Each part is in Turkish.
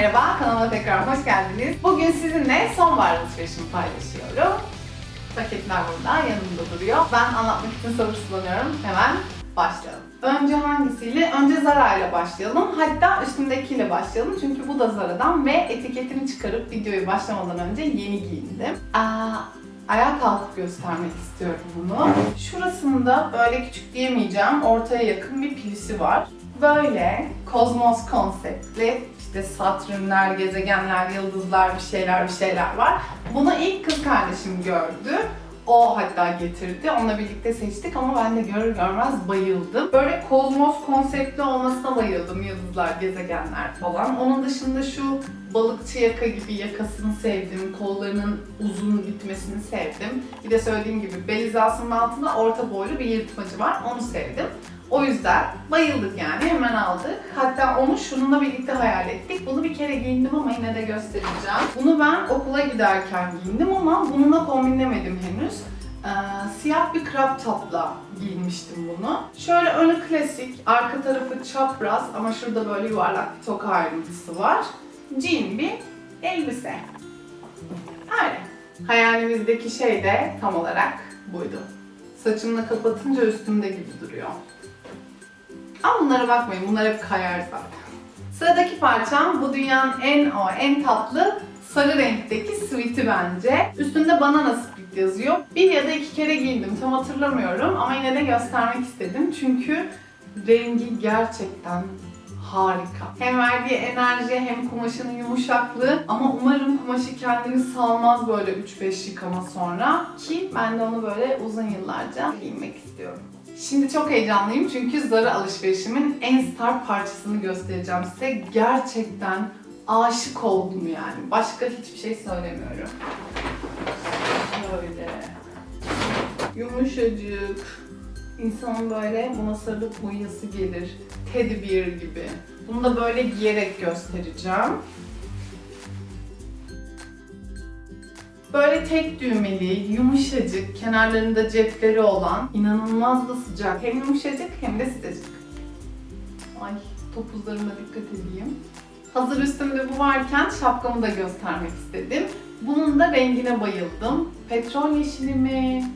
Merhaba, hoş geldiniz. Bugün sizinle sonbahar alışverişimi paylaşıyorum. Paketler burada, yanımda duruyor. Ben anlatmak için sabırsızlanıyorum. Hemen başlayalım. Önce hangisiyle? Önce Zara ile başlayalım. Hatta üstümdekiyle başlayalım. Çünkü bu da Zara'dan ve etiketini çıkarıp videoyu başlamadan önce yeni giyindim. Aa, ayağa kalkıp göstermek istiyorum bunu. Şurasında böyle küçük diyemeyeceğim, ortaya yakın bir pilisi var. Böyle kozmos konseptli işte satürnler, gezegenler, yıldızlar bir şeyler bir şeyler var. Bunu ilk kız kardeşim gördü. O hatta getirdi. Onunla birlikte seçtik ama ben de görür görmez bayıldım. Böyle kozmos konseptli olmasına bayıldım. Yıldızlar, gezegenler falan. Onun dışında şu balıkçı yaka gibi yakasını sevdim. Kollarının uzun gitmesini sevdim. Bir de söylediğim gibi bel altında orta boylu bir yırtmacı var. Onu sevdim. O yüzden bayıldık yani hemen aldık. Hatta onu şununla birlikte hayal ettik. Bunu bir kere giyindim ama yine de göstereceğim. Bunu ben okula giderken giyindim ama bununla kombinlemedim henüz. Ee, siyah bir crop topla giyinmiştim bunu. Şöyle önü klasik, arka tarafı çapraz ama şurada böyle yuvarlak bir toka ayrıntısı var. Jean bir elbise. Öyle. Hayalimizdeki şey de tam olarak buydu. Saçımla kapatınca üstümde gibi duruyor. Ama bunlara bakmayın, bunlar hep kayar zaten. Sıradaki parçam bu dünyanın en o en tatlı sarı renkteki sweet'i bence. Üstünde banana split yazıyor. Bir ya da iki kere giyindim tam hatırlamıyorum ama yine de göstermek istedim. Çünkü rengi gerçekten harika. Hem verdiği enerji hem kumaşının yumuşaklığı ama umarım kumaşı kendini salmaz böyle 3-5 yıkama sonra ki ben de onu böyle uzun yıllarca giymek istiyorum. Şimdi çok heyecanlıyım çünkü Zara alışverişimin en star parçasını göstereceğim size. Gerçekten aşık oldum yani. Başka hiçbir şey söylemiyorum. Böyle. Yumuşacık. İnsanın böyle buna sarılıp uyuyası gelir. Teddy bear gibi. Bunu da böyle giyerek göstereceğim. Böyle tek düğmeli, yumuşacık, kenarlarında cepleri olan, inanılmaz da sıcak. Hem yumuşacık hem de sıcacık. Ay topuzlarıma dikkat edeyim. Hazır üstümde bu varken şapkamı da göstermek istedim. Bunun da rengine bayıldım. Petrol yeşili mi?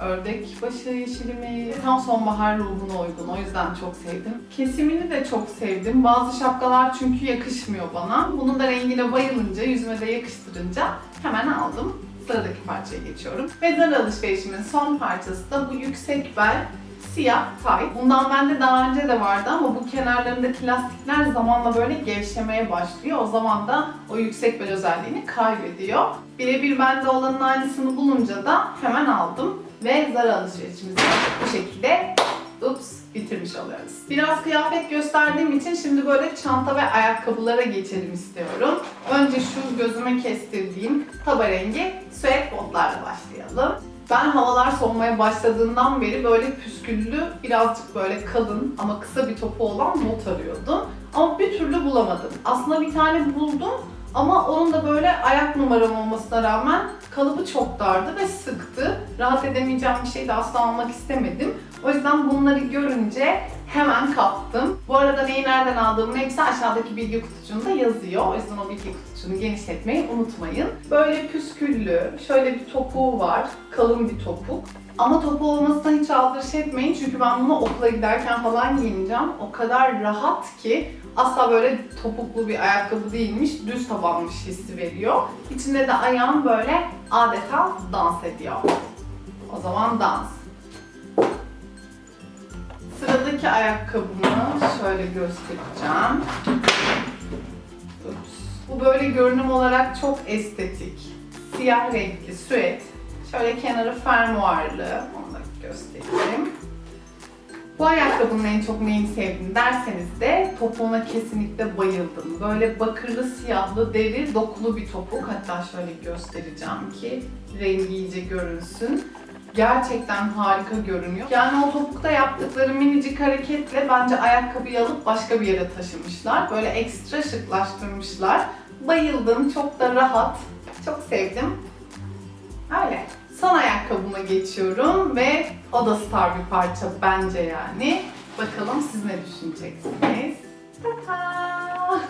Ördek başı yeşili mi? Tam sonbahar ruhuna uygun. O yüzden çok sevdim. Kesimini de çok sevdim. Bazı şapkalar çünkü yakışmıyor bana. Bunun da rengine bayılınca, yüzüme de yakıştırınca hemen aldım. Sıradaki parçaya geçiyorum. Ve Zara alışverişimin son parçası da bu yüksek bel siyah tay. Bundan bende daha önce de vardı ama bu kenarlarındaki lastikler zamanla böyle gevşemeye başlıyor. O zaman da o yüksek bel özelliğini kaybediyor. Birebir bende olanın aynısını bulunca da hemen aldım ve Zara alışverişimizi bu şekilde ups bitirmiş oluyoruz. Biraz kıyafet gösterdiğim için şimdi böyle çanta ve ayakkabılara geçelim istiyorum. Önce şu gözüme kestirdiğim taba rengi süet botlarla başlayalım. Ben havalar soğumaya başladığından beri böyle püsküllü, birazcık böyle kalın ama kısa bir topu olan bot arıyordum. Ama bir türlü bulamadım. Aslında bir tane buldum ama onun da böyle ayak numaram olmasına rağmen kalıbı çok dardı ve sıktı. Rahat edemeyeceğim bir şey de asla almak istemedim. O yüzden bunları görünce hemen kaptım. Bu arada neyi nereden aldığımın hepsi aşağıdaki bilgi kutucuğunda yazıyor. O yüzden o bilgi kutucuğunu genişletmeyi unutmayın. Böyle püsküllü, şöyle bir topuğu var. Kalın bir topuk. Ama topu olmasına hiç aldırış etmeyin çünkü ben bunu okula giderken falan giyineceğim. O kadar rahat ki asla böyle topuklu bir ayakkabı değilmiş, düz tabanmış hissi veriyor. İçinde de ayağım böyle adeta dans ediyor. O zaman dans. Sıradaki ayakkabımı şöyle göstereceğim. Bu böyle görünüm olarak çok estetik. Siyah renkli süet. Şöyle kenarı fermuarlı. Onu da göstereyim. Bu ayakkabının en çok neyini sevdim derseniz de topuğuna kesinlikle bayıldım. Böyle bakırlı, siyahlı, deri, dokulu bir topuk. Hatta şöyle göstereceğim ki rengi iyice görünsün. Gerçekten harika görünüyor. Yani o topukta yaptıkları minicik hareketle bence ayakkabıyı alıp başka bir yere taşımışlar. Böyle ekstra şıklaştırmışlar. Bayıldım. Çok da rahat. Çok sevdim. Öyle. Son ayakkabıma geçiyorum ve o da star bir parça bence yani. Bakalım siz ne düşüneceksiniz? Ta-ta!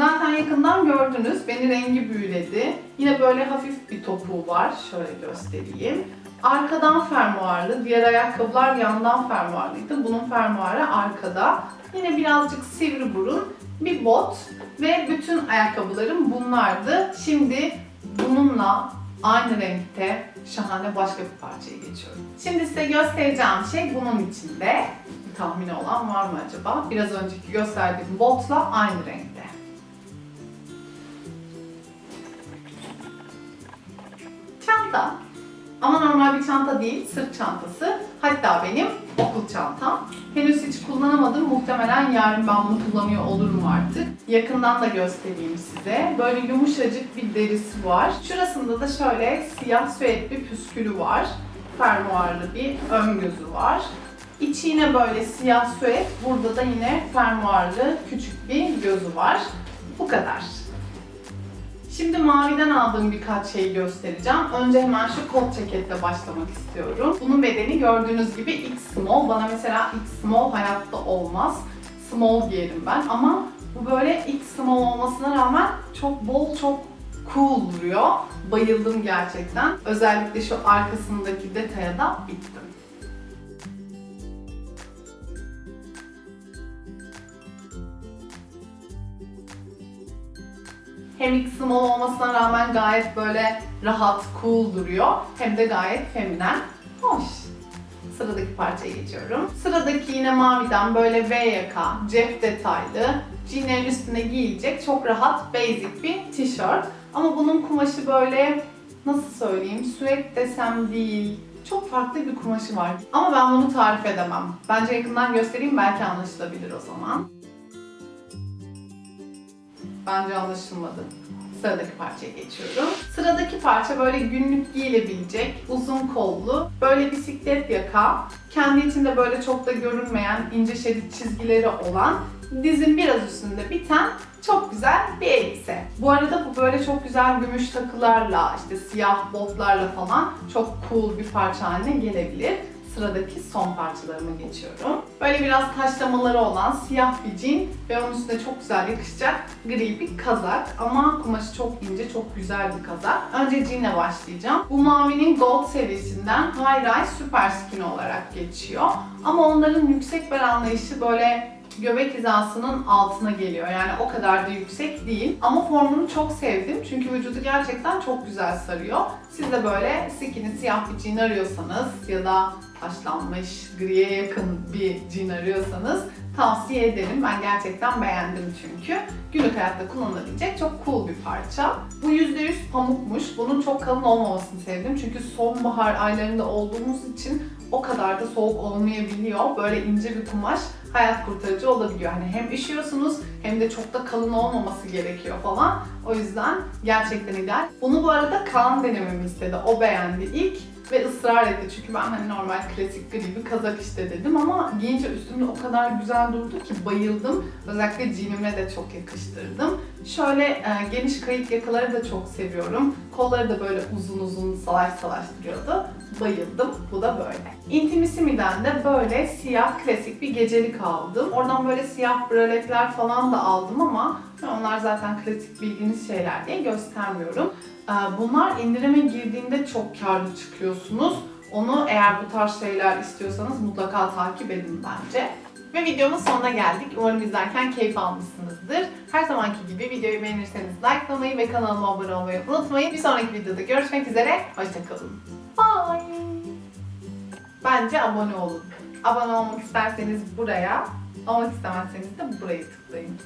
Zaten yakından gördünüz. Beni rengi büyüledi. Yine böyle hafif bir topuğu var. Şöyle göstereyim. Arkadan fermuarlı. Diğer ayakkabılar yandan fermuarlıydı. Bunun fermuarı arkada. Yine birazcık sivri burun. Bir bot ve bütün ayakkabılarım bunlardı. Şimdi bununla aynı renkte şahane başka bir parçaya geçiyorum. Şimdi size göstereceğim şey bunun içinde. Tahmini olan var mı acaba? Biraz önceki gösterdiğim botla aynı renkte. Çanta. Ama normal bir çanta değil, sırt çantası. Hatta benim okul çantam. Henüz hiç kullanamadım. Muhtemelen yarın ben bunu kullanıyor olurum artık. Yakından da göstereyim size. Böyle yumuşacık bir derisi var. Şurasında da şöyle siyah süet bir püskülü var. Fermuarlı bir ön gözü var. İçi yine böyle siyah süet. Burada da yine fermuarlı küçük bir gözü var. Bu kadar. Şimdi maviden aldığım birkaç şeyi göstereceğim. Önce hemen şu kot ceketle başlamak istiyorum. Bunun bedeni gördüğünüz gibi X small. Bana mesela X small hayatta olmaz. Small giyerim ben ama bu böyle X small olmasına rağmen çok bol, çok cool duruyor. Bayıldım gerçekten. Özellikle şu arkasındaki detaya da bittim. Hem X small olmasına rağmen gayet böyle rahat, cool duruyor. Hem de gayet feminen. Hoş. Sıradaki parçaya geçiyorum. Sıradaki yine maviden böyle V yaka, cep detaylı, jeanlerin üstüne giyilecek çok rahat, basic bir tişört. Ama bunun kumaşı böyle nasıl söyleyeyim, süet desem değil, çok farklı bir kumaşı var. Ama ben bunu tarif edemem. Bence yakından göstereyim belki anlaşılabilir o zaman. Bence anlaşılmadı. Sıradaki parçaya geçiyorum. Sıradaki parça böyle günlük giyilebilecek, uzun kollu, böyle bisiklet yaka, kendi içinde böyle çok da görünmeyen ince şerit çizgileri olan, dizin biraz üstünde biten çok güzel bir elbise. Bu arada bu böyle çok güzel gümüş takılarla, işte siyah botlarla falan çok cool bir parça haline gelebilir sıradaki son parçalarıma geçiyorum. Böyle biraz taşlamaları olan siyah bir jean ve onun üstüne çok güzel yakışacak gri bir kazak. Ama kumaşı çok ince, çok güzel bir kazak. Önce jeanle başlayacağım. Bu mavinin Gold serisinden High Rise Super Skin olarak geçiyor. Ama onların yüksek bel anlayışı böyle göbek hizasının altına geliyor. Yani o kadar da yüksek değil. Ama formunu çok sevdim. Çünkü vücudu gerçekten çok güzel sarıyor. Siz de böyle skinny siyah bir jean arıyorsanız ya da taşlanmış griye yakın bir jean arıyorsanız tavsiye ederim. Ben gerçekten beğendim çünkü. Günlük hayatta kullanılabilecek çok cool bir parça. Bu %100 pamukmuş. Bunun çok kalın olmamasını sevdim. Çünkü sonbahar aylarında olduğumuz için o kadar da soğuk olmayabiliyor. Böyle ince bir kumaş hayat kurtarıcı olabiliyor. Hani hem üşüyorsunuz hem de çok da kalın olmaması gerekiyor falan. O yüzden gerçekten ideal. Bunu bu arada Kaan denememi istedi. O beğendi ilk ve ısrar etti. Çünkü ben hani normal klasik gri bir kazak işte dedim ama giyince üstümde o kadar güzel durdu ki bayıldım. Özellikle jeanime de çok yakıştırdım. Şöyle e, geniş kayık yakaları da çok seviyorum. Kolları da böyle uzun uzun salaş salaş duruyordu. Bayıldım. Bu da böyle. Intimissimi'den de böyle siyah klasik bir gecelik aldım. Oradan böyle siyah braletler falan da aldım ama onlar zaten klasik bildiğiniz şeyler diye göstermiyorum. Ee, Bunlar indirime girdiğinde çok karlı çıkıyorsunuz. Onu eğer bu tarz şeyler istiyorsanız mutlaka takip edin bence. Ve videomun sonuna geldik. Umarım izlerken keyif almışsınızdır. Her zamanki gibi videoyu beğenirseniz likelamayı ve kanalıma abone olmayı unutmayın. Bir sonraki videoda görüşmek üzere. Hoşçakalın. Bye. Bence abone olun. Abone olmak isterseniz buraya, olmak istemezseniz de burayı tıklayın.